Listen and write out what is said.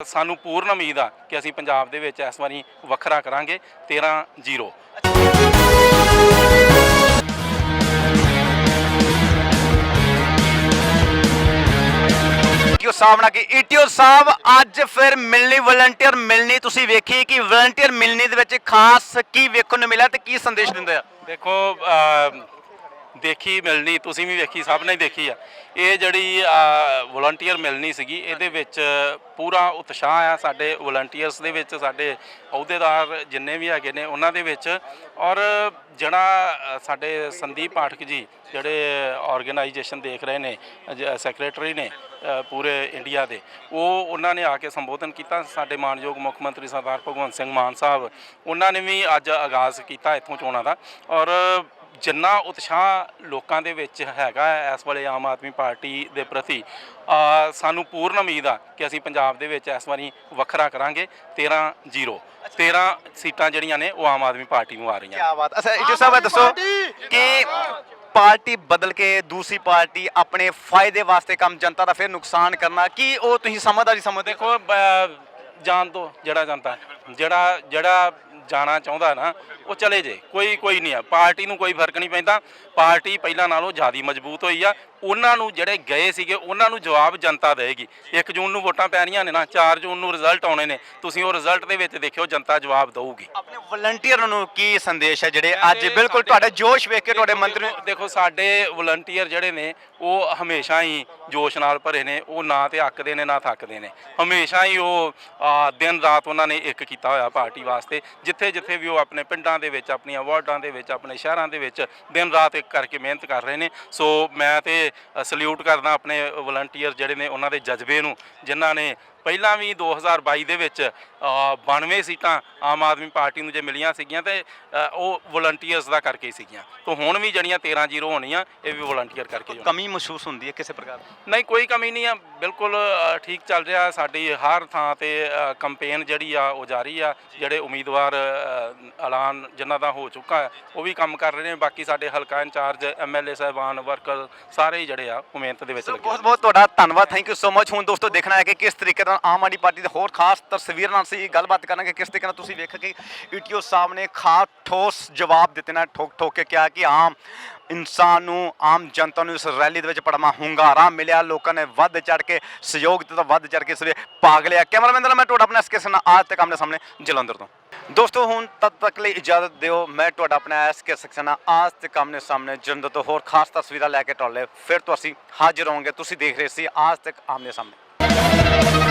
ਸਾਨੂੰ ਪੂਰਨ ਉਮੀਦ ਆ ਕਿ ਅਸੀਂ ਪੰਜਾਬ ਦੇ ਵਿੱਚ ਇਸ ਵਾਰੀ ਵੱਖਰਾ ਕਰਾਂਗੇ 13-0 ਈਟੀਓ ਸਾਹਿਬ ਨਾਲ ਕਿ ਈਟੀਓ ਸਾਹਿਬ ਅੱਜ ਫਿਰ ਮਿਲਣੀ ਵਲੰਟੀਅਰ ਮਿਲਣੀ। ਤੁਸੀਂ ਵੇਖੀ ਕਿ ਵਲੰਟੀਅਰ ਮਿਲਣੀ ਦੇ ਵਿੱਚ ਖਾਸ ਕੀ ਵੇਖਣ ਨੂੰ ਮਿਲਿਆ ਤੇ ਕੀ ਸੰਦੇਸ਼ ਦਿੰਦੇ ਆ? ਦੇਖੋ ਅਹ, ਦੇਖੀ ਮਿਲਣੀ, ਤੁਸੀਂ ਵੀ ਵੇਖੀ ਸਭ ਨੇ ਦੇਖੀ ਆ। ਇਹ ਜਿਹੜੀ ਵਲੰਟੀਅਰ ਮਿਲਣੀ ਸੀਗੀ, ਇਹਦੇ ਵਿੱਚ ਪੂਰਾ ਉਤਸ਼ਾਹ ਆ ਸਾਡੇ ਵਲੰਟੀਅਰਸ ਦੇ ਵਿੱਚ, ਸਾਡੇ ਅਹੁਦੇਦਾਰ ਜਿੰਨੇ ਵੀ ਹੈਗੇ ਨੇ, ਉਹਨਾਂ ਦੇ ਵਿੱਚ। ਔਰ ਜਿਹੜਾ ਸਾਡੇ ਸੰਦੀਪ ਪਾਠਕ ਜੀ, ਜਿਹੜੇ ਆਰਗੇਨਾਈਜੇਸ਼ਨ ਦੇਖ ਰਹੇ ਨੇ ਸੈਕਟਰੀ ਨੇ ਪੂਰੇ ਇੰਡੀਆ ਦੇ, ਉਹ ਉਹਨਾਂ ਨੇ ਆ ਕੇ ਸੰਬੋਧਨ ਕੀਤਾ। ਸਾਡੇ ਮਾਨਯੋਗ ਮੁੱਖ ਮੰਤਰੀ ਸਰਦਾਰ ਭਗਵੰਤ ਸਿੰਘ ਮਾਨ ਸਾਹਿਬ, ਉਹਨਾਂ ਨੇ ਵੀ ਅੱਜ ਆਗਾਜ਼ ਕੀਤਾ ਇੱਥੋਂ ਚੋਣਾਂ ਦਾ। ਔਰ ਜਿੰਨਾ ਉਤਸ਼ਾਹ ਲੋਕਾਂ ਦੇ ਵਿੱਚ ਹੈਗਾ ਹੈ ਇਸ ਵੇਲੇ ਆਮ ਆਦਮੀ ਪਾਰਟੀ ਦੇ ਪ੍ਰਤੀ ਸਾਨੂੰ ਪੂਰਨ ਉਮੀਦ ਆ ਕਿ ਅਸੀਂ ਪੰਜਾਬ ਦੇ ਵਿੱਚ ਇਸ ਵਾਰੀ ਵੱਖਰਾ ਕਰਾਂਗੇ 13-0 13 ਸੀਟਾਂ ਜਿਹੜੀਆਂ ਨੇ ਉਹ ਆਮ ਆਦਮੀ ਪਾਰਟੀ ਨੂੰ ਆ ਰਹੀਆਂ ਕੀ ਬਾਤ ਅੱਛਾ ਈਟੀਓ ਸਾਹਿਬ ਦੱਸੋ ਕਿ ਪਾਰਟੀ ਬਦਲ ਕੇ ਦੂਸਰੀ ਪਾਰਟੀ ਆਪਣੇ ਫਾਇਦੇ ਵਾਸਤੇ ਕੰਮ ਜਨਤਾ ਦਾ ਫਿਰ ਨੁਕਸਾਨ ਕਰਨਾ ਕੀ ਉਹ ਤੁਸੀਂ ਸਮਝਦਾਰੀ ਸਮਝਦੇ ਦੇਖੋ ਜਾਣ ਤੋਂ ਜਿਹੜਾ ਜਾਂਦਾ ਜਿਹੜਾ ਜਿਹੜਾ ਜਾਣਾ ਚਾਹੁੰਦਾ ਨਾ, ਉਹ ਚਲੇ ਜੇ। ਕੋਈ ਕੋਈ ਨਹੀਂ ਆ। ਪਾਰਟੀ ਨੂੰ ਕੋਈ ਫ਼ਰਕ ਨਹੀਂ ਪੈਂਦਾ। ਪਾਰਟੀ ਪਹਿਲਾਂ ਨਾਲੋਂ ਜ਼ਿਆਦਾ ਮਜ਼ਬੂਤ ਹੋਈ ਆ। ਉਹਨਾਂ ਨੂੰ ਜਿਹੜੇ ਗਏ ਸੀਗੇ ਉਹਨਾਂ ਨੂੰ ਜਵਾਬ ਜਨਤਾ ਦੇਗੀ 1 ਜੂਨ ਨੂੰ ਵੋਟਾਂ ਪੈਣੀਆਂ ਨੇ ਨਾ 4 ਜੂਨ ਨੂੰ ਰਿਜ਼ਲਟ ਆਉਣੇ ਨੇ। ਤੁਸੀਂ ਉਹ ਰਿਜ਼ਲਟ ਦੇ ਵਿੱਚ ਦੇਖਿਓ ਜਨਤਾ ਜਵਾਬ ਦਊਗੀ। ਆਪਣੇ ਵਲੰਟੀਅਰ ਨੂੰ ਕੀ ਸੰਦੇਸ਼ ਹੈ ਜਿਹੜੇ ਅੱਜ ਬਿਲਕੁਲ ਤੁਹਾਡਾ ਜੋਸ਼ ਵੇਖ ਕੇ ਤੁਹਾਡੇ ਮੰਤਰੀ ਦੇਖੋ- ਦੇਖੋ ਸਾਡੇ ਵਲੰਟੀਅਰ ਜਿਹੜੇ ਨੇ ਉਹ ਹਮੇਸ਼ਾ ਹੀ ਜੋਸ਼ ਨਾਲ ਭਰੇ ਨੇ। ਉਹ ਨਾ ਤੇ ਅੱਕਦੇ ਨੇ ਨਾ ਥੱਕਦੇ ਨੇ। ਹਮੇਸ਼ਾ ਹੀ ਉਹ ਦਿਨ ਰਾਤ ਉਹਨਾਂ ਨੇ ਇੱਕ ਕੀਤਾ ਹੋਇਆ ਪਾਰਟੀ ਵਾਸਤੇ। ਜਿੱਥੇ ਜਿੱਥੇ ਵੀ ਉਹ ਆਪਣੇ ਪਿੰਡਾਂ ਦੇ ਵਿੱਚ ਆਪਣੀਆਂ ਵਾਰਡਾਂ ਦੇ ਵਿੱਚ ਆਪਣੇ ਸ਼ਹਿਰਾਂ ਦੇ ਵਿੱਚ ਦਿਨ ਰਾਤ ਇੱਕ ਕਰਕੇ ਮਿਹਨਤ ਕਰ ਰਹੇ ਨੇ। ਸੋ ਮੈਂ ਤੇ ਸਲੂਟ ਕਰਦਾ ਆਪਣੇ ਵਲੰਟੀਅਰ ਜਿਹੜੇ ਨੇ ਉਹਨਾਂ ਦੇ ਜਜ਼ਬੇ ਨੂੰ ਜਿਨ੍ਹਾਂ ਨੇ ਪਹਿਲਾਂ ਵੀ 2022 ਦੇ ਵਿੱਚ ਅ, 92 ਸੀਟਾਂ ਆਮ ਆਦਮੀ ਪਾਰਟੀ ਨੂੰ ਜੇ ਮਿਲੀਆਂ ਸੀਗੀਆਂ ਤੇ ਉਹ ਵਲੰਟੀਅਰਸ ਦਾ ਕਰਕੇ ਹੀ ਸੀਗੀਆਂ। ਤੋਂ ਹੁਣ ਵੀ ਜਿਹੜੀਆਂ 13-0 ਹੋਣੀਆਂ ਇਹ ਵੀ ਵਲੰਟੀਅਰ ਕਰਕੇ ਹੋਣੀਆਂ। ਕਮੀ ਮਹਿਸੂਸ ਹੁੰਦੀ ਹੈ ਕਿਸੇ ਪ੍ਰਕਾਰ ਦੀ? ਨਹੀਂ ਕੋਈ ਕਮੀ ਨਹੀਂ ਆ। ਬਿਲਕੁਲ ਠੀਕ ਚੱਲ ਰਿਹਾ। ਸਾਡੀ ਹਰ ਥਾਂ ਤੇ ਕੰਪੇਨ ਜਿਹੜੀ ਆ ਉਹ ਜਾਰੀ ਆ। ਜਿਹੜੇ ਉਮੀਦਵਾਰ ਐਲਾਨ ਜਿਨ੍ਹਾਂ ਦਾ ਹੋ ਚੁੱਕਾ ਉਹ ਵੀ ਕੰਮ ਕਰ ਰਹੇ ਨੇ। ਬਾਕੀ ਸਾਡੇ ਹਲਕਾ ਇੰਚਾਰਜ ਐਮਐਲਏ ਸਾਹਿਬਾਨ ਵਰਕਰ ਸਾਰੇ ਹੀ ਜਿਹੜੇ ਆ ਉਹ ਮਿਹਨਤ ਦੇ ਵਿੱਚ ਲੱਗੇ ਬਹੁਤ ਬਹੁਤ ਤੁਹਾਡਾ ਧੰਨਵਾਦ। ਥੈਂਕ ਯੂ ਸੋ ਮਚ ਹੁਣ ਦੋਸਤੋ ਦੇਖਣਾ ਹੈ ਕਿ ਕਿਸ ਤਰੀਕੇ ਨਾਲ ਆਮ ਆਦਮੀ ਪਾਰਟੀ ਦੇ ਹੋਰ ਖਾਸ ਤਸਵੀਰ ਨਾਲ ਅਸੀਂ ਗੱਲਬਾਤ ਕਰਾਂਗੇ ਕਿਸ ਤਰੀਕੇ ਨਾਲ ਤੁਸੀਂ ਵੇਖ ਕੇ ਈਟੀਓ ਸਾਹਿਬ ਨੇ ਖਾ ਠੋਸ ਜਵਾਬ ਦਿੱਤੇ ਨਾ, ਠੋਕ ਠੋਕ ਕੇ ਕਿਹਾ ਕਿ ਆਮ ਇਨਸਾਨ ਨੂੰ, ਆਮ ਜਨਤਾ ਨੂੰ ਇਸ ਰੈਲੀ ਦੇ ਵਿੱਚ ਬੜਾ ਹੁੰਗਾਰਾ ਮਿਲਿਆ, ਲੋਕਾਂ ਨੇ ਵੱਧ ਚੜ ਕੇ ਸਹਿਯੋਗ ਦਿੱਤਾ, ਵੱਧ ਚੜ ਕੇ ਇਸ ਵੇ ਭਾਗ ਲਿਆ। ਕੈਮਰਾਮੈਨ ਦਾ ਮੈਂ ਤੁਹਾਡਾ, ਆਪਣਾ ਐਸਕੇ ਸਨਾ ਆਜ ਤੱਕ ਆਮਨੇ ਸਾਹਮਣੇ ਜਲੰਧਰ ਤੋਂ। ਦੋਸਤੋ, ਹੁਣ ਤਦ ਤੱਕ ਲਈ ਇਜਾਜ਼ਤ ਦਿਓ, ਮੈਂ ਤੁਹਾਡਾ ਆਪਣਾ ਐਸ ਕੇ ਸਕਸਨਾ ਆਜ ਤੱਕ ਆਮਨੇ ਸਾਹਮਣੇ ਜਲੰਧਰ ਤੋਂ ਹੋਰ ਖਾਸ ਤਸਵੀਰਾਂ ਲੈ ਕੇ ਤੁਹਾਡੇ ਫਿਰ ਤੋਂ ਅਸੀਂ ਹਾਜ਼ਰ ਹੋਵਾਂਗੇ। ਤੁਸੀਂ ਦੇਖ ਰਹੇ ਸੀ ਆਜ ਤੱਕ ਆਮਨੇ ਸਾਹਮਣੇ।